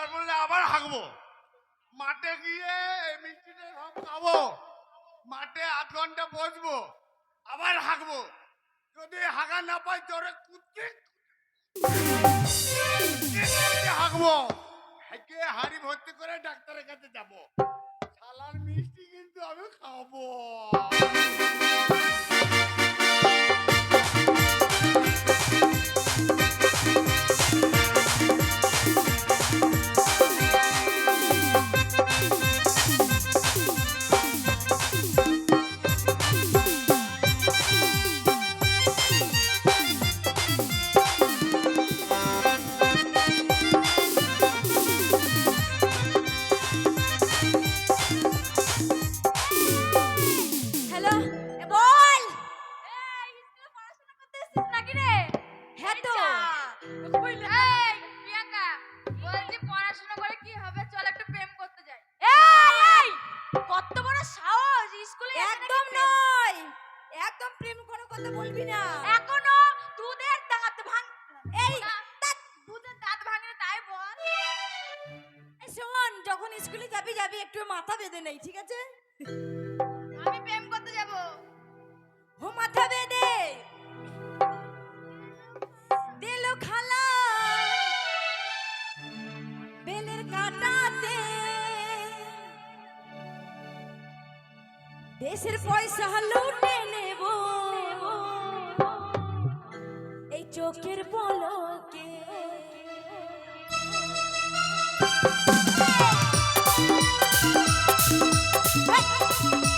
দরকার পড়লে আবার হাঁকবো। মাঠে গিয়ে এই মিষ্টিটা সব খাব। মাঠে আধ ঘণ্টা বসবো, আবার হাঁকবো। যদি হাঁকা না পাই তোরে কুচি হাঁকবো। হেঁকে হাড়ি ভর্তি করে ডাক্তারের কাছে যাব। শালার মিষ্টি কিন্তু আমি খাব। তো। এই প্রিয়াঙ্কা বলছি পড়াশোনা করে কি হবে? চল একটু প্রেম করতে যাই। এই এই কত বড় সাহস! স্কুলে একদম নয়। একদম প্রেম কোনো কথা বলবি না। এখনও দুধের দাঁত ভাঙ এই দুধের দাঁত ভাঙে তাই বল। শোন যখন স্কুলে যাবি যাবি একটু মাথা বেঁধে নেই ঠিক আছে? দেশের পয়সা লুটে নেব। এই চোখের পলকে। ও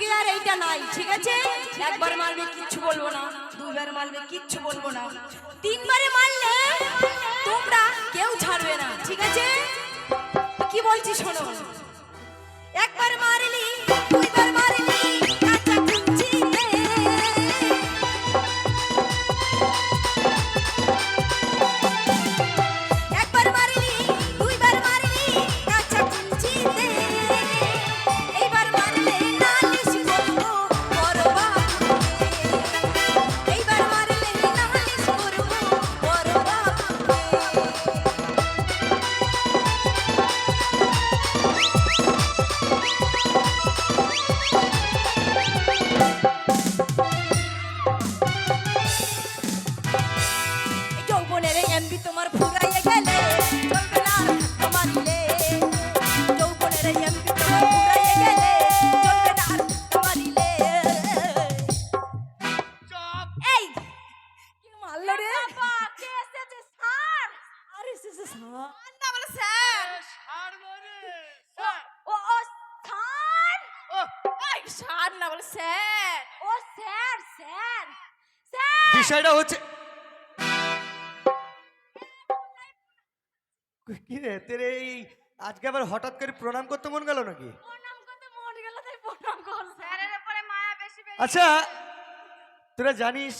যুগে আর এইটা নাই, ঠিক আছে? একবার মারবে, কিচ্ছু বলব না। দুইবার মারবে, কিচ্ছু বলব না। তিনবারে মারলে তোমরা কেউ ছাড়বে না, ঠিক আছে? কি বলছি শোনো? একবার মারলি বিষয়টা হচ্ছে কি রে তোর এই আজকে আবার হঠাৎ করে প্রণাম করতে মন গেল নাকি? প্রণাম করতে মন গেল তাই প্রণাম কর স্যারের উপরে মায়া বেশি বেশি। আচ্ছা তোরা জানিস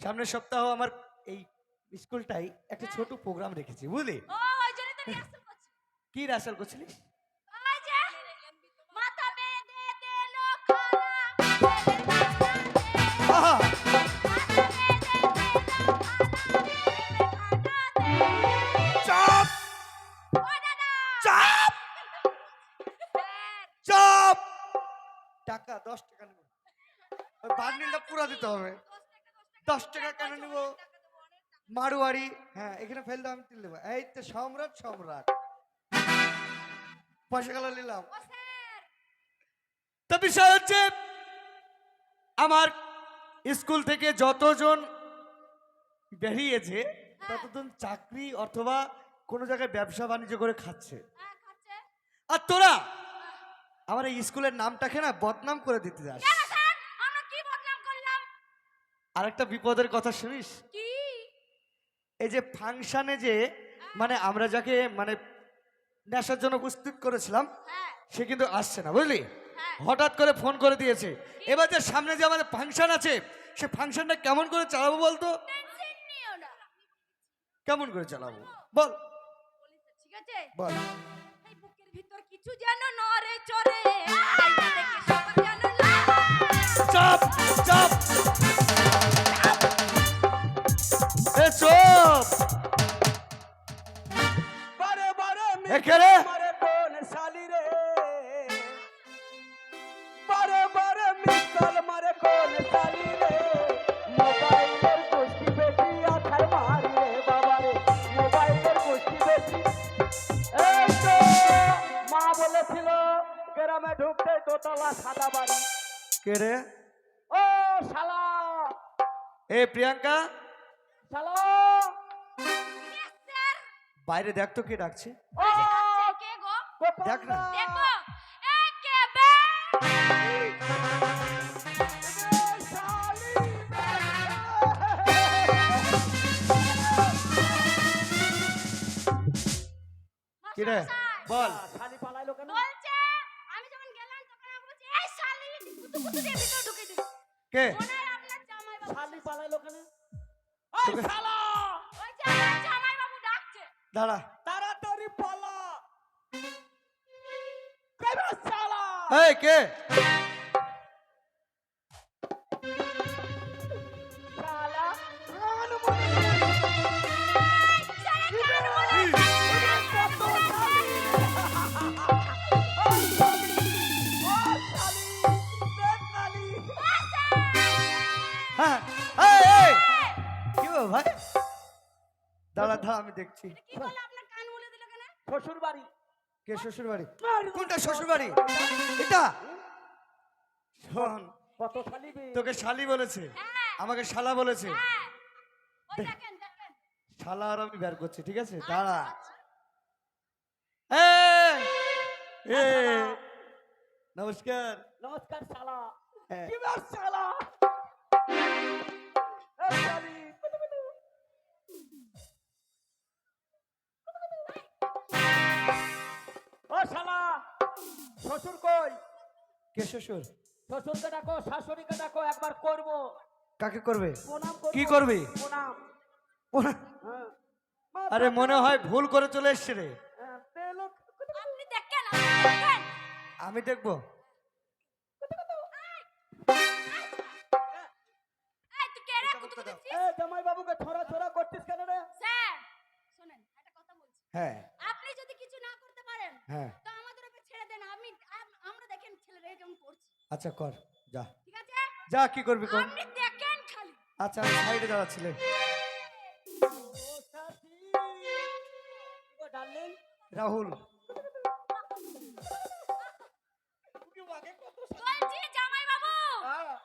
সামনের সপ্তাহ আমার এই স্কুলটাই একটা ছোট প্রোগ্রাম রেখেছি বুঝলি? কি রাসাল করছিলিস? আহা! দশ টাকা নেব। ওই বান্ডিলটা পুরো দিতে হবে। দশ টাকা কেন নেব? মারুয়ারি হ্যাঁ এখানে ফেল দাও আমি তুলে দেবো। এই তো সম্রাট সম্রাট। পয়সা গেল নিলাম। তো বিষয় হচ্ছে আমার স্কুল থেকে যতজন বেরিয়েছে ততজন চাকরি অথবা কোনো জায়গায় ব্যবসা বাণিজ্য করে হ্যাঁ, খাচ্ছে। আর তোরা আমার এই স্কুলের নামটাকে না বদনাম করে দিতে যাস? আরেকটা বিপদের কথা শুনিস? এই যে ফাংশনে যে মানে আমরা যাকে মানে নেশার জন্য উপস্থিত করেছিলাম হ্যাঁ, সে কিন্তু আসছে না বুঝলি? হ্যাঁ। হঠাৎ করে ফোন করে দিয়েছে। এবার যে সামনে যে আমাদের ফাংশন আছে সে ফাংশনটা কেমন করে চালাবো বলতো? কেমন করে চালাবো? বল। ঠিক আছে? বল। কিছু যেন যেন লাগে। চাপ চাপ। এ চুপ। বারে বারে এখানে মারে কোন শালি রে। বারে বারে মিসাল মারে কোন শালি দোতলা সাদা বাড়ি কে রে ও শালা এ প্রিয়াঙ্কা শালা বাইরে দেখ তো কে ডাকছে ও কে গো? দেখ না। দেখো। এ কে বে? কি রে বল শালি পালাইলো কেন বলছে, আমি যখন গেলাম তখন আমাকে বলছে, এই শালি, কুতু কুতু দিয়ে ভিতরে ঢুকিয়ে দিল। কে। শালি পালাইলো কেন শালা! ওই যে আমার জামাইবাবু ডাকছে। দাঁড়া। তাড়াতাড়ি পালা। কেন শালা? এই কে? দেখছি। কি বলে আপনার কান বলে দিল কেন? শ্বশুর বাড়ি কে শ্বশুর বাড়ি কোনটা শ্বশুর বাড়ি এটা? শোন কত শালি তোকে শালি বলেছে হ্যাঁ, আমাকে শালা বলেছে। হ্যাঁ। ওই দেখেন, দেখেন। শালা আর আমি বের করছি ঠিক আছে? দাঁড়া। এই, এই, নমস্কার। নমস্কার শালা। হ্যাঁ। শালা? শ্বশুর কই? কে শ্বশুর? শ্বশুরকে ডাকো শাশুড়িকে ডাকো একবার করব। কাকে করবে? প্রণাম করব। কি করবি? প্রণাম। ওরা- হ্যাঁ। আরে মনে হয় ভুল করে চলে এসছে রে। হ্যাঁ, তেলো আপনি দেখেন, আপনি দেখেন। আমি দেখব। এই, তুই কে রে? কুতু কুতু দিচ্ছিস? জামাই বাবুকে ছড়া ছড়া করছিস কেন রে? স্যার, শোনেন, একটা কথা বলছি। হ্যাঁ। আপনি যদি কিছু না করতে পারেন হ্যাঁ। তো আমাদের ওপর ছেড়ে দেন আমি আম- আমরা দেখেন ছেলেরা এরকম করছি আচ্ছা কর যা। ঠিক আছে? যা কি করবি কর। আচ্ছা আমি সাইডে ডার্লিং রাহুল। কত বলছি জামাই বাবু শালা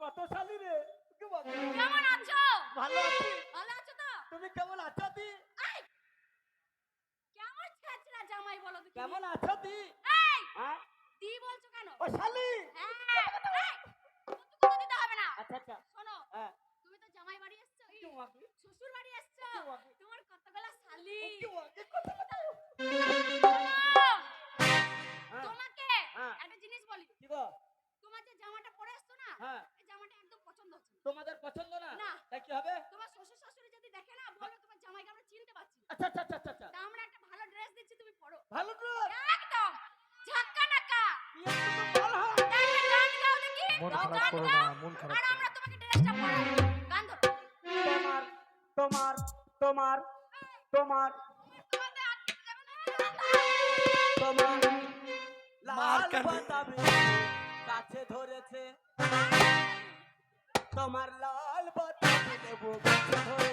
কত শালি রে কেমন আছো? ভালো আছি। ভালো আছো তো? তুমি কেমন আছো দি? কেমন ছেঁচড়া জামাই বলো তো কেমন আছো দি? কি হবে? তোমার শ্বশুর শাশুড়ি যদি দেখে না বলবে তোমার জামাইকে আমরা চিনতে পারছি আচ্ছা আচ্ছা আচ্ছা আচ্ছা, আচ্ছা। আমরা একটা ভালো ড্রেস দিচ্ছি তুমি পরো। ভালো তো একদম। ঝাক্কা নাকা বিয়ে তো ভালো হয় দেখো। মন খারাপ করো না মন খারাপ আর আমরা তোমাকে ড্রেসটা পরাই গান ধরো। তোমার তোমার তোমার তোমার। তোমার লাল। বাতাবি কাছে ধরেছে। তোমার লাল বাতাবি লেবু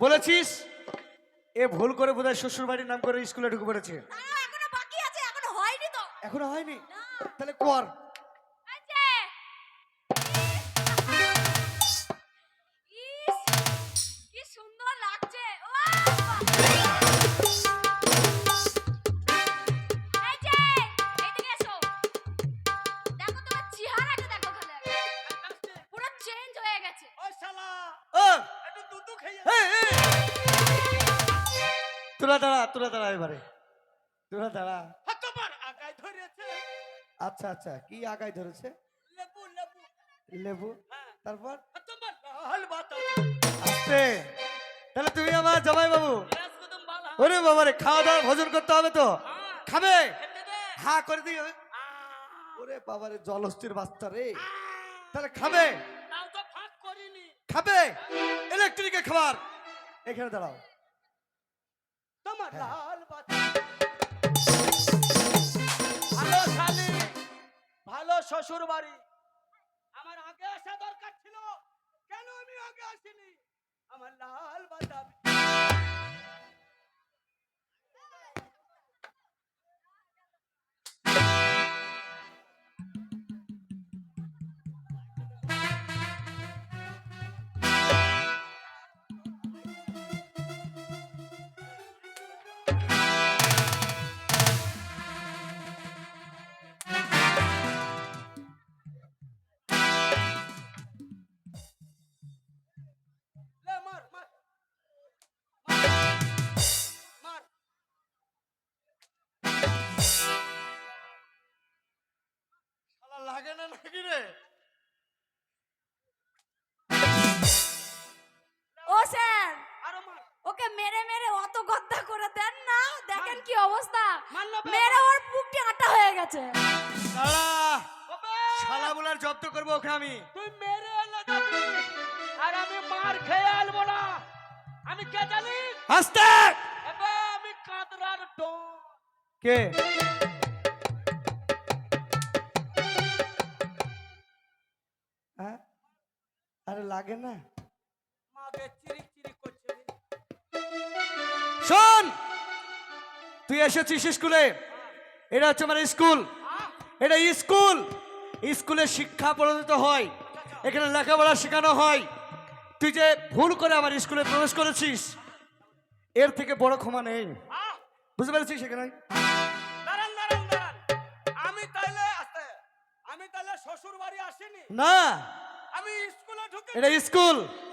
বলেছিস এ ভুল করে বোধহয় শ্বশুর বাড়ির নাম করে স্কুলে ঢুকে পড়েছে। এখনও হয়নি তাহলে কর। তোরা দাঁড়া তোরা দাঁড়া এবারে। তোরা দাঁড়া। আগায় ধরেছে আচ্ছা আচ্ছা কি আগায় ধরেছে? লেবু লেবু। লেবু? হ্যাঁ তারপর তোমার লাল বাতা আস্তে। তাহলে তুমি আমার জামাই বাবু ওরে বাবারে খাওয়া দাওয়া ভোজন করতে হবে তো? খাবে? খেতে দে। হা করে দিয়ে হবে ওরে বাবারে জলস্থির বাচ্চা রে। তাহলে খাবে? খাবে? ইলেকট্রিকের খাবার। এখানে দাঁড়াও। তোমার লাল ভালো শালি ভালো শ্বশুর বাড়ি আমার আগে আসা দরকার ছিল। কেন আমি আগে আসিনি? আমার লাল বাতাবি লাগে না নাকি রে? ও স্যার। ওকে মেরে মেরে অত গদ্দা করে দেন না। দেখেন কি অবস্থা। মেরে ওর পুকটি আটা হয়ে গেছে। শালা বলার জব্দ করব ওকে আমি। তুই মেরে আর আমি মার খেয়ে আলবো না। আমি কে জানি? আস্তে! আমি কে? লাগে না। শোন তুই এসেছিস স্কুলে? এটা হচ্ছে আমার স্কুল। এটা স্কুল। স্কুলে শিক্ষা প্রণীত হয়। এখানে লেখাপড়া শেখানো হয়। তুই যে ভুল করে আমার স্কুলে প্রবেশ করেছিস এর থেকে বড় ক্ষমা নেই। বুঝতে পেরেছিস আমি আস্তে আমি তাহলে শ্বশুর বাড়ি আসিনি? না। আমি স্কুলে ঢুকে এটা স্কুল।